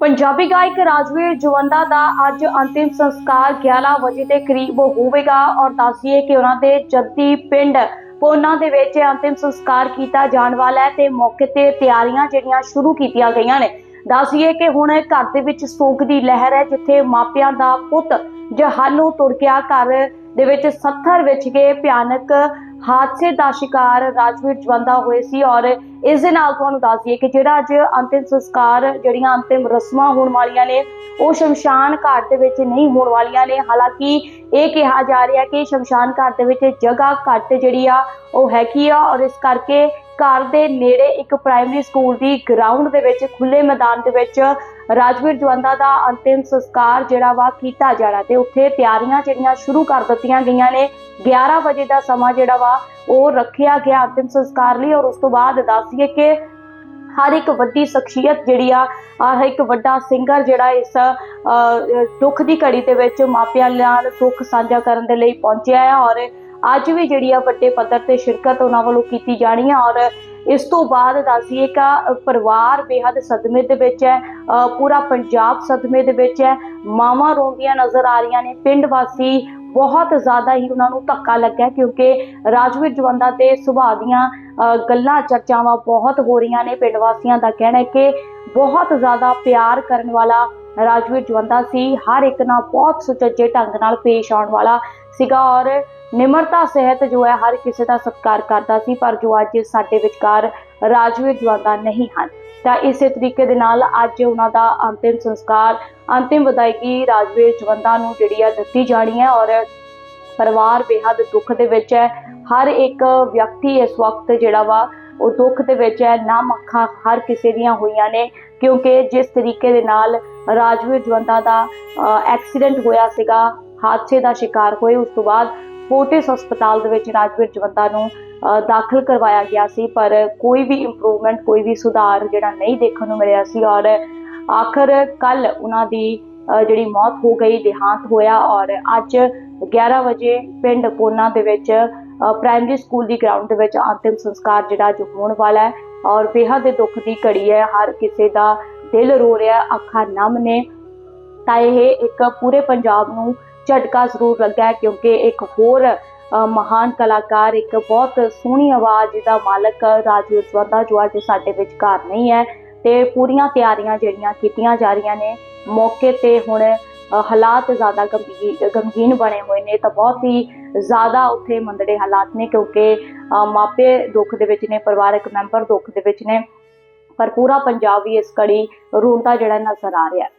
ਪੰਜਾਬੀ ਗਾਇਕ ਰਾਜਵੀਰ ਜਵੰਦਾ ਦਾ ਅੱਜ ਅੰਤਿਮ ਸੰਸਕਾਰ 11 ਵਜੇ ਦੇ ਕਰੀਬ ਹੋਵੇਗਾ ਔਰ ਦੱਸੀਏ ਕਿ ਉਹਨਾਂ ਦੇ ਜੱਦੀ ਪਿੰਡ ਪੋਨਾ ਦੇ ਵਿੱਚ ਅੰਤਿਮ ਸੰਸਕਾਰ ਕੀਤਾ ਜਾਣ ਵਾਲਾ ਹੈ ਤੇ ਮੌਕੇ ਤੇ ਤਿਆਰੀਆਂ ਜਿਹੜੀਆਂ ਸ਼ੁਰੂ ਕੀਤੀਆਂ ਗਈਆਂ ਨੇ। ਦੱਸੀਏ ਕਿ ਹੁਣ ਘਰ ਦੇ ਵਿੱਚ ਸੋਗ ਦੀ ਲਹਿਰ ਹੈ, ਜਿੱਥੇ ਮਾਪਿਆਂ ਦਾ ਪੁੱਤ ਜਹਾਨੋਂ ਤੁਰ ਗਿਆ। ਘਰ ਦੇ ਵਿੱਚ ਸੱਥਰ ਵਿੱਚ ਗਏ ਭਿਆਨਕ ਹਾਦਸੇ ਦਾ ਸ਼ਿਕਾਰ ਰਾਜਵੀਰ ਜਵੰਦਾ ਹੋਏ ਸੀ ਔਰ ਇਸ ਦੇ ਨਾਲ ਤੁਹਾਨੂੰ ਦੱਸ ਦਈਏ ਕਿ ਜਿਹੜਾ ਅੱਜ ਅੰਤਿਮ ਸੰਸਕਾਰ, ਜਿਹੜੀਆਂ ਅੰਤਿਮ ਰਸਮਾਂ ਹੋਣ ਵਾਲੀਆਂ ਨੇ, ਉਹ ਸ਼ਮਸ਼ਾਨ ਘਾਟ ਦੇ ਵਿੱਚ ਨਹੀਂ ਹੋਣ ਵਾਲੀਆਂ ਨੇ। ਹਾਲਾਂਕਿ ਇਹ ਕਿਹਾ ਜਾ ਰਿਹਾ ਕਿ ਸ਼ਮਸ਼ਾਨ ਘਾਟ ਦੇ ਵਿੱਚ ਜਗ੍ਹਾ ਘੱਟ ਜਿਹੜੀ ਆ, ਉਹ ਹੈਗੀ ਆ ਔਰ ਇਸ ਕਰਕੇ ਘਰ ਦੇ ਨੇੜੇ ਇੱਕ ਪ੍ਰਾਇਮਰੀ ਸਕੂਲ ਦੀ ਗਰਾਊਂਡ ਦੇ ਵਿੱਚ ਖੁੱਲੇ ਮੈਦਾਨ ਦੇ ਵਿੱਚ ਰਾਜਵੀਰ ਜਵੰਦਾ ਦਾ ਅੰਤਿਮ ਸੰਸਕਾਰ ਜਿਹੜਾ ਵਾ ਕੀਤਾ ਜਾਣਾ ਤੇ ਉੱਥੇ ਤਿਆਰੀਆਂ ਜਿਹੜੀਆਂ ਸ਼ੁਰੂ ਕਰ ਦਿੱਤੀਆਂ ਗਈਆਂ ਨੇ। 11 ਵਜੇ ਦਾ ਸਮਾਂ ਜਿਹੜਾ ਵਾ ਉਹ ਰੱਖਿਆ ਗਿਆ ਅੰਤਿਮ ਸੰਸਕਾਰ ਲਈ ਔਰ ਉਸ ਤੋਂ ਬਾਅਦ ਦੱਸੀਏ ਕਿ ਹਰ ਇੱਕ ਵੱਡੀ ਸ਼ਖਸੀਅਤ ਜਿਹੜੀ ਆ ਹਰ ਇੱਕ ਵੱਡਾ ਸਿੰਗਰ ਜਿਹੜਾ ਇਸ ਦੁੱਖ ਦੀ ਘੜੀ ਦੇ ਵਿੱਚ ਮਾਪਿਆਂ ਨਾਲ ਦੁੱਖ ਸਾਂਝਾ ਕਰਨ ਦੇ ਲਈ ਪਹੁੰਚਿਆ ਹੈ ਔਰ ਅੱਜ ਵੀ ਜਿਹੜੀ ਆ ਵੱਡੇ ਪੱਧਰ ਤੇ ਸ਼ਿਰਕਤ ਉਹਨਾਂ ਵੱਲੋਂ ਕੀਤੀ ਜਾਣੀ ਹੈ ਔਰ ਇਸ ਤੋਂ ਬਾਅਦ ਦੱਸੀਏ ਕਿ ਪਰਿਵਾਰ ਬੇਹੱਦ ਸਦਮੇ ਦੇ ਵਿੱਚ ਹੈ ਪੂਰਾ ਪੰਜਾਬ ਸਦਮੇ ਦੇ ਵਿੱਚ ਹੈ, ਮਾਵਾਂ ਰੋਂਦੀਆਂ ਨਜ਼ਰ ਆ ਰਹੀਆਂ ਨੇ, ਪਿੰਡ ਵਾਸੀ ਬਹੁਤ ਜ਼ਿਆਦਾ ਹੀ ਉਹਨਾਂ ਨੂੰ ਧੱਕਾ ਲੱਗਾ ਕਿਉਂਕਿ ਰਾਜਵੀਰ ਜਵੰਦਾ ਤੇ ਸੁਭਾਅ ਦੀਆਂ ਗੱਲਾਂ, ਚਰਚਾਵਾਂ ਬਹੁਤ ਹੋ ਰਹੀਆਂ ਨੇ, ਪਿੰਡ ਵਾਸੀਆਂ ਦਾ ਕਹਿਣਾ ਹੈ ਕਿ ਬਹੁਤ ਜ਼ਿਆਦਾ ਪਿਆਰ ਕਰਨ ਵਾਲਾ ਰਾਜਵੀਰ ਜਵੰਦਾ ਸੀ, ਹਰ ਇੱਕ ਨਾਲ ਬਹੁਤ ਸੁਚੱਜੇ ਢੰਗ ਨਾਲ ਪੇਸ਼ ਆਉਣ ਵਾਲਾ ਸੀਗਾ ਔਰ ਨਿਮਰਤਾ ਸਹਿਤ ਜੋ ਹੈ ਹਰ ਕਿਸੇ ਦਾ ਸਤਿਕਾਰ ਕਰਦਾ ਸੀ, ਪਰ ਜੋ ਅੱਜ ਸਾਡੇ ਵਿਚਕਾਰ ਰਾਜਵੀਰ ਜਵੰਦਾ ਨਹੀਂ ਹਨ, ਤਾਂ ਇਸੇ ਤਰੀਕੇ ਦੇ ਨਾਲ ਅੱਜ ਉਹਨਾਂ ਦਾ ਅੰਤਿਮ ਸੰਸਕਾਰ, ਅੰਤਿਮ ਵਿਦਾਇਗੀ ਰਾਜਵੀਰ ਜਵੰਦਾ ਨੂੰ ਜਿਹੜੀ ਆ ਦਿੱਤੀ ਜਾਣੀ ਹੈ ਔਰ ਪਰਿਵਾਰ ਬੇਹੱਦ ਦੁੱਖ ਦੇ ਵਿੱਚ ਹੈ। ਹਰ ਇੱਕ ਵਿਅਕਤੀ ਇਸ ਵਕਤ ਜਿਹੜਾ ਵਾ, ਉਹ ਦੁੱਖ ਦੇ ਵਿੱਚ ਹੈ, ਨਮ ਅੱਖਾਂ ਹਰ ਕਿਸੇ ਦੀਆਂ ਹੋਈਆਂ ਨੇ, ਕਿਉਂਕਿ ਜਿਸ ਤਰੀਕੇ ਦੇ ਨਾਲ ਰਾਜਵੀਰ ਜਵੰਦਾ ਦਾ ਐਕਸੀਡੈਂਟ ਹੋਇਆ ਸੀਗਾ, ਹਾਦਸੇ ਦਾ ਸ਼ਿਕਾਰ ਹੋਏ, ਉਸ ਤੋਂ ਬਾਅਦ ਫੋਰਟਿਸ ਹਸਪਤਾਲ ਦੇ ਵਿੱਚ ਰਾਜਵੀਰ ਜਵੰਦਾ ਨੂੰ ਦਾਖਲ ਕਰਵਾਇਆ ਗਿਆ ਸੀ, ਪਰ ਕੋਈ ਵੀ ਇੰਪਰੂਵਮੈਂਟ ਕੋਈ ਵੀ ਸੁਧਾਰ ਜਿਹੜਾ ਨਹੀਂ ਦੇਖਣ ਨੂੰ ਮਿਲਿਆ ਸੀ ਔਰ ਆਖਰ ਕੱਲ ਉਹਨਾਂ ਦੀ ਜਿਹੜੀ ਮੌਤ ਹੋ ਗਈ, ਦੇਹਾਂਤ ਹੋਇਆ ਔਰ ਅੱਜ 11 ਵਜੇ ਪਿੰਡ ਕੋਨਾ ਦੇ ਵਿੱਚ ਪ੍ਰਾਇਮਰੀ ਸਕੂਲ ਦੀ ਗਰਾਊਂਡ ਦੇ ਵਿੱਚ ਅੰਤਿਮ ਸੰਸਕਾਰ ਜਿਹੜਾ ਜੋ ਹੋਣ ਵਾਲਾ ਹੈ ਔਰ ਬੇਹੱਦ ਦੇ ਦੁੱਖ ਦੀ ਘੜੀ ਹੈ, ਹਰ ਕਿਸੇ ਦਾ ਦਿਲ ਰੋ ਰਿਹਾ, ਅੱਖਾਂ ਨਮ ਨੇ, ਤਾਂ ਇਹ ਇੱਕ ਪੂਰੇ ਪੰਜਾਬ ਨੂੰ ਝਟਕਾ ਜ਼ਰੂਰ ਲੱਗਾ ਕਿਉਂਕਿ ਇੱਕ ਹੋਰ ਮਹਾਨ ਕਲਾਕਾਰ, ਇੱਕ ਬਹੁਤ ਸੋਹਣੀ ਆਵਾਜ਼ ਦਾ ਮਾਲਕ ਰਾਜਵੀਰ ਜਵੰਦਾ ਜੋ ਅੱਜ ਸਾਡੇ ਵਿਚਕਾਰ ਨਹੀਂ ਹੈ ਤੇ ਪੂਰੀਆਂ ਤਿਆਰੀਆਂ ਜਿਹੜੀਆਂ ਕੀਤੀਆਂ ਜਾ ਰਹੀਆਂ ਨੇ, ਮੌਕੇ ਤੇ ਹੁਣ ਹਾਲਾਤ ਜ਼ਿਆਦਾ ਗੰਭੀਰ ਗਮਗੀਨ ਬਣੇ ਹੋਏ ਨੇ ਤਾਂ ਬਹੁਤ ਹੀ ਜ਼ਿਆਦਾ ਉੱਥੇ ਮੰਦੜੇ ਹਾਲਾਤ ਨੇ ਕਿਉਂਕਿ ਮਾਪੇ ਦੁੱਖ ਦੇ ਵਿੱਚ ਨੇ, ਪਰਿਵਾਰਕ ਮੈਂਬਰ ਦੁੱਖ ਦੇ ਵਿੱਚ ਨੇ, ਪਰ ਪੂਰਾ ਪੰਜਾਬ ਵੀ ਇਸ ਕੜੀ ਰੋਂਦਾ ਜਿਹੜਾ ਨਜ਼ਰ ਆ ਰਿਹਾ ਹੈ।